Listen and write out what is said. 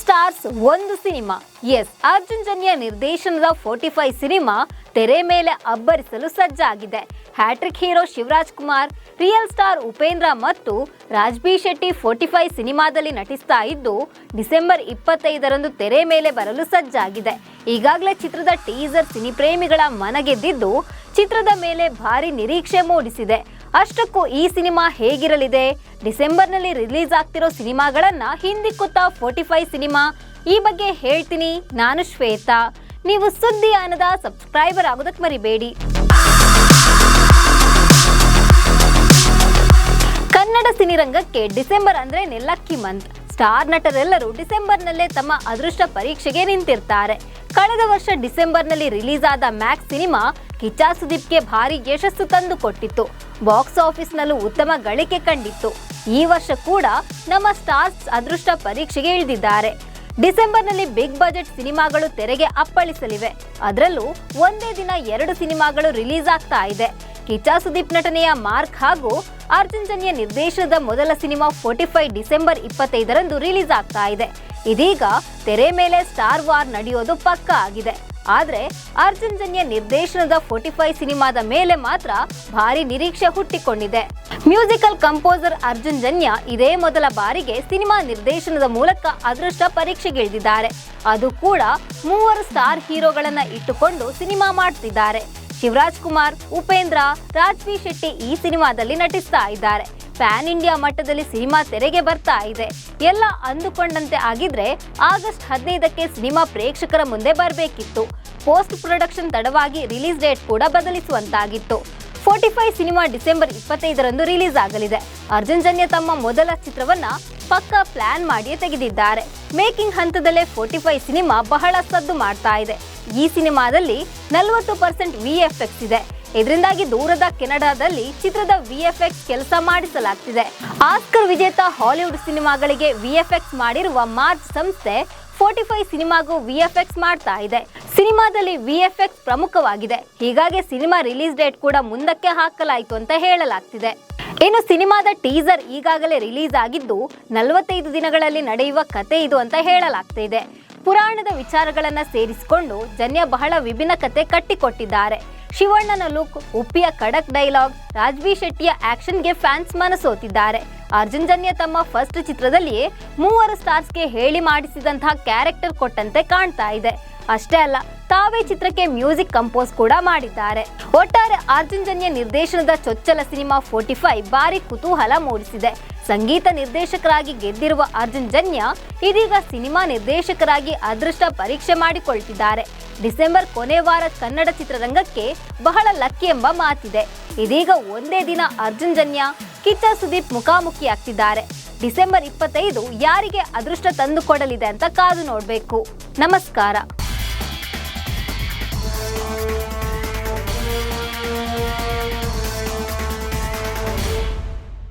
Stars ಒಂದು cinema. S, Arjun Janya ನಿರ್ದೇಶನದ forty five cinema ತೆರೆ ಮೇಲೆ ಅಬ್ಬರಿಸಲು ಸಜ್ಜಾಗಿದೆ. Hattrick hero Shivaraj Kumar real star Upendra ಮತ್ತು ರಾಜ್ಬಿ ಶೆಟ್ಟಿ ಫೋರ್ಟಿ ಫೈವ್ ಸಿನಿಮಾದಲ್ಲಿ ನಟಿಸ್ತಾ ಇದ್ದು, ಡಿಸೆಂಬರ್ ಇಪ್ಪತ್ತೈದರಂದು ತೆರೆ ಮೇಲೆ ಬರಲು ಸಜ್ಜಾಗಿದೆ. ಈಗಾಗಲೇ ಚಿತ್ರದ ಟೀಸರ್ ಸಿನಿಪ್ರೇಮಿಗಳ ಮನಗೆದ್ದಿದ್ದು, ಚಿತ್ರದ ಮೇಲೆ ಭಾರಿ ನಿರೀಕ್ಷೆ ಮೂಡಿಸಿದೆ. ಅಷ್ಟಕ್ಕೂ ಈ ಸಿನಿಮಾ ಹೇಗಿರಲಿದೆ? ಡಿಸೆಂಬರ್ನಲ್ಲಿ ರಿಲೀಸ್ ಆಗ್ತಿರೋ ಸಿನಿಮಾಗಳನ್ನ ಹಿಂದಿಕ್ಕುತ್ತಾ ಫೋರ್ಟಿ ಫೈವ್ ಸಿನಿಮಾ. ಈ ಬಗ್ಗೆ ಹೇಳ್ತೀನಿ, ನಾನು ಶ್ವೇತಾ. ನೀವು ಸುದ್ದಿ ಅನ್ನದ ಸಬ್ಸ್ಕ್ರೈಬರ್ ಆಗೋದಕ್ಕೆ ಮರಿಬೇಡಿ. ಕನ್ನಡ ಸಿನಿರಂಗಕ್ಕೆ ಡಿಸೆಂಬರ್ ಅಂದ್ರೆ ನೆಲ್ಲಕ್ಕಿ ಮಂತ್. ಸ್ಟಾರ್ ನಟರೆಲ್ಲರೂ ಡಿಸೆಂಬರ್ನಲ್ಲೇ ತಮ್ಮ ಅದೃಷ್ಟ ಪರೀಕ್ಷೆಗೆ ನಿಂತಿರ್ತಾರೆ. ಕಳೆದ ವರ್ಷ ಡಿಸೆಂಬರ್ನಲ್ಲಿ ರಿಲೀಸ್ ಆದ ಮ್ಯಾಕ್ಸ್ ಸಿನಿಮಾ ಕಿಚ್ಚ ಸುದೀಪ್ಗೆ ಭಾರಿ ಯಶಸ್ಸು ತಂದು ಕೊಟ್ಟಿತ್ತು ಬಾಕ್ಸ್ ಆಫೀಸ್ನಲ್ಲೂ ಉತ್ತಮ ಗಳಿಕೆ ಕಂಡಿತ್ತು. ಈ ವರ್ಷ ಕೂಡ ನಮ್ಮ ಸ್ಟಾರ್ಸ್ ಅದೃಷ್ಟ ಪರೀಕ್ಷೆಗೆ ಇಳಿದಿದ್ದಾರೆ. ಡಿಸೆಂಬರ್ನಲ್ಲಿ ಬಿಗ್ ಬಜೆಟ್ ಸಿನಿಮಾಗಳು ತೆರೆಗೆ ಅಪ್ಪಳಿಸಲಿವೆ. ಅದರಲ್ಲೂ ಒಂದೇ ದಿನ ಎರಡು ಸಿನಿಮಾಗಳು ರಿಲೀಸ್ ಆಗ್ತಾ ಇದೆ. ಕಿಚ್ಚಾ ಸುದೀಪ್ ನಟನೆಯ ಮಾರ್ಕ್ ಹಾಗೂ ಅರ್ಜುನ್ ಜನ್ಯ ನಿರ್ದೇಶನದ ಮೊದಲ ಸಿನಿಮಾ ಫೋರ್ಟಿ ಫೈವ್ ಡಿಸೆಂಬರ್ ಇಪ್ಪತ್ತೈದರಂದು ರಿಲೀಸ್ ಆಗ್ತಾ ಇದೆ. ಇದೀಗ ತೆರೆ ಮೇಲೆ ಸ್ಟಾರ್ ವಾರ್ ನಡೆಯೋದು ಪಕ್ಕ ಆಗಿದೆ. ಆದ್ರೆ ಅರ್ಜುನ್ ಜನ್ಯ ನಿರ್ದೇಶನದ ಫೋರ್ಟಿ ಫೈವ್ ಸಿನಿಮಾದ ಮೇಲೆ ಮಾತ್ರ ಭಾರಿ ನಿರೀಕ್ಷೆ ಹುಟ್ಟಿಕೊಂಡಿದೆ. ಮ್ಯೂಸಿಕಲ್ ಕಂಪೋಸರ್ ಅರ್ಜುನ್ ಜನ್ಯ ಇದೇ ಮೊದಲ ಬಾರಿಗೆ ಸಿನಿಮಾ ನಿರ್ದೇಶನದ ಮೂಲಕ ಅದೃಷ್ಟ ಪರೀಕ್ಷೆಗಿಳಿದಿದ್ದಾರೆ. ಅದು ಕೂಡ ಮೂವರು ಸ್ಟಾರ್ ಹೀರೋಗಳನ್ನ ಇಟ್ಟುಕೊಂಡು ಸಿನಿಮಾ ಮಾಡ್ತಿದ್ದಾರೆ. ಶಿವರಾಜ್ ಕುಮಾರ್, ಉಪೇಂದ್ರ, ರಾಜ್ವಿ ಶೆಟ್ಟಿ ಈ ಸಿನಿಮಾದಲ್ಲಿ ನಟಿಸ್ತಾ ಇದ್ದಾರೆ. ಪ್ಯಾನ್ ಇಂಡಿಯಾ ಮಟ್ಟದಲ್ಲಿ ಸಿನಿಮಾ ತೆರೆಗೆ ಬರ್ತಾ ಇದೆ. ಎಲ್ಲ ಅಂದುಕೊಂಡಂತೆ ಆಗಿದ್ರೆ ಆಗಸ್ಟ್ ಹದಿನೈದಕ್ಕೆ ಸಿನಿಮಾ ಪ್ರೇಕ್ಷಕರ ಮುಂದೆ ಬರಬೇಕಿತ್ತು. ಪೋಸ್ಟ್ ಪ್ರೊಡಕ್ಷನ್ ತಡವಾಗಿ ರಿಲೀಸ್ ಡೇಟ್ ಕೂಡ ಬದಲಿಸುವಂತಾಗಿತ್ತು. ಫೋರ್ಟಿ ಫೈವ್ ಸಿನಿಮಾ ಡಿಸೆಂಬರ್ ಇಪ್ಪತ್ತೈದರಂದು ರಿಲೀಸ್ ಆಗಲಿದೆ. ಅರ್ಜುನ್ ಜನ್ಯ ತಮ್ಮ ಮೊದಲ ಚಿತ್ರವನ್ನ ಪಕ್ಕಾ ಪ್ಲಾನ್ ಮಾಡಿಯೇ ತೆಗೆದಿದ್ದಾರೆ. ಮೇಕಿಂಗ್ ಹಂತದಲ್ಲೇ ಫೋರ್ಟಿ ಫೈವ್ ಸಿನಿಮಾ ಬಹಳ ಸದ್ದು ಮಾಡ್ತಾ ಇದೆ. ಈ ಸಿನಿಮಾದಲ್ಲಿ ನಲವತ್ತು ಪರ್ಸೆಂಟ್ ವಿ ಎಫ್ ಎಕ್ಸ್ ಇದೆ. ಇದರಿಂದಾಗಿ ದೂರದ ಕೆನಡಾದಲ್ಲಿ ಚಿತ್ರದ ವಿ ಎಫ್ ಎಕ್ಸ್ ಕೆಲಸ ಮಾಡಿಸಲಾಗ್ತಿದೆ. ಆಸ್ಕರ್ ವಿಜೇತ ಹಾಲಿವುಡ್ ಸಿನಿಮಾಗಳಿಗೆ ವಿ ಎಫ್ ಎಕ್ಸ್ ಮಾಡಿರುವ ಮಾರ್ಚ್ ಸಂಸ್ಥೆ ಫೋರ್ಟಿ ಫೈವ್ ಸಿನಿಮಾಗೂ ವಿ ಎಫ್ ಎಕ್ಸ್ ಮಾಡ್ತಾ ಇದೆ. ಸಿನಿಮಾದಲ್ಲಿ ವಿ ಎಫ್ ಎಕ್ಸ್ ಪ್ರಮುಖವಾಗಿದೆ. ಹೀಗಾಗಿ ಸಿನಿಮಾ ರಿಲೀಸ್ ಡೇಟ್ ಕೂಡ ಮುಂದಕ್ಕೆ ಹಾಕಲಾಯಿತು ಅಂತ ಹೇಳಲಾಗ್ತಿದೆ. ಇನ್ನು ಸಿನಿಮಾದ ಟೀಸರ್ ಈಗಾಗಲೇ ರಿಲೀಸ್ ಆಗಿದ್ದು ನಲವತ್ತೈದು ದಿನಗಳಲ್ಲಿ ನಡೆಯುವ ಕತೆ ಇದು ಅಂತ ಹೇಳಲಾಗ್ತಾ ಇದೆ. ಪುರಾಣದ ವಿಚಾರಗಳನ್ನು ಸೇರಿಸಿಕೊಂಡು ಜನ್ಯ ಬಹಳ ವಿಭಿನ್ನ ಕತೆ ಕಟ್ಟಿಕೊಟ್ಟಿದ್ದಾರೆ. ಶಿವಣ್ಣನ ಲುಕ್ ಉಪ್ಪಿಯ ಖಡಕ್ ಡೈಲಾಗ್ ರಾಜ್ವಿ ಶೆಟ್ಟಿಯ ಆಕ್ಷನ್ಗೆ ಫ್ಯಾನ್ಸ್ ಮನಸೋತಿದ್ದಾರೆ. ಅರ್ಜುನ್ ಜನ್ಯ ತಮ್ಮ ಫಸ್ಟ್ ಚಿತ್ರದಲ್ಲಿ ಮೂವರು ಸ್ಟಾರ್ಸ್ಗೆ ಹೇಳಿ ಮಾಡಿಸಿದಂತಹ ಕ್ಯಾರೆಕ್ಟರ್ ಕೊಟ್ಟಂತೆ ಕಾಣ್ತಾ ಇದೆ. ಅಷ್ಟೇ ಅಲ್ಲ, ತಾವೇ ಚಿತ್ರಕ್ಕೆ ಮ್ಯೂಸಿಕ್ ಕಂಪೋಸ್ ಕೂಡ ಮಾಡಿದ್ದಾರೆ. ಒಟ್ಟಾರೆ ಅರ್ಜುನ್ ಜನ್ಯ ನಿರ್ದೇಶನದ ಚೊಚ್ಚಲ ಸಿನಿಮಾ ಫೋರ್ಟಿ ಫೈವ್ ಭಾರಿ ಕುತೂಹಲ ಮೂಡಿಸಿದೆ. ಸಂಗೀತ ನಿರ್ದೇಶಕರಾಗಿ ಗೆದ್ದಿರುವ ಅರ್ಜುನ್ ಜನ್ಯ ಇದೀಗ ಸಿನಿಮಾ ನಿರ್ದೇಶಕರಾಗಿ ಅದೃಷ್ಟ ಪರೀಕ್ಷೆ ಮಾಡಿಕೊಳ್ತಿದ್ದಾರೆ. ಡಿಸೆಂಬರ್ ಕೊನೆ ವಾರ ಕನ್ನಡ ಚಿತ್ರರಂಗಕ್ಕೆ ಬಹಳ ಲಕ್ಕಿ ಎಂಬ ಮಾತಿದೆ. ಇದೀಗ ಒಂದೇ ದಿನ ಅರ್ಜುನ್ ಜನ್ಯ ಕಿಚ್ಚ ಸುದೀಪ್ ಮುಖಾಮುಖಿ ಆಗ್ತಿದ್ದಾರೆ ಡಿಸೆಂಬರ್ ಇಪ್ಪತ್ತೈದು ಯಾರಿಗೆ ಅದೃಷ್ಟ ತಂದುಕೊಡಲಿದೆ ಅಂತ ಕಾದು ನೋಡಬೇಕು. ನಮಸ್ಕಾರ.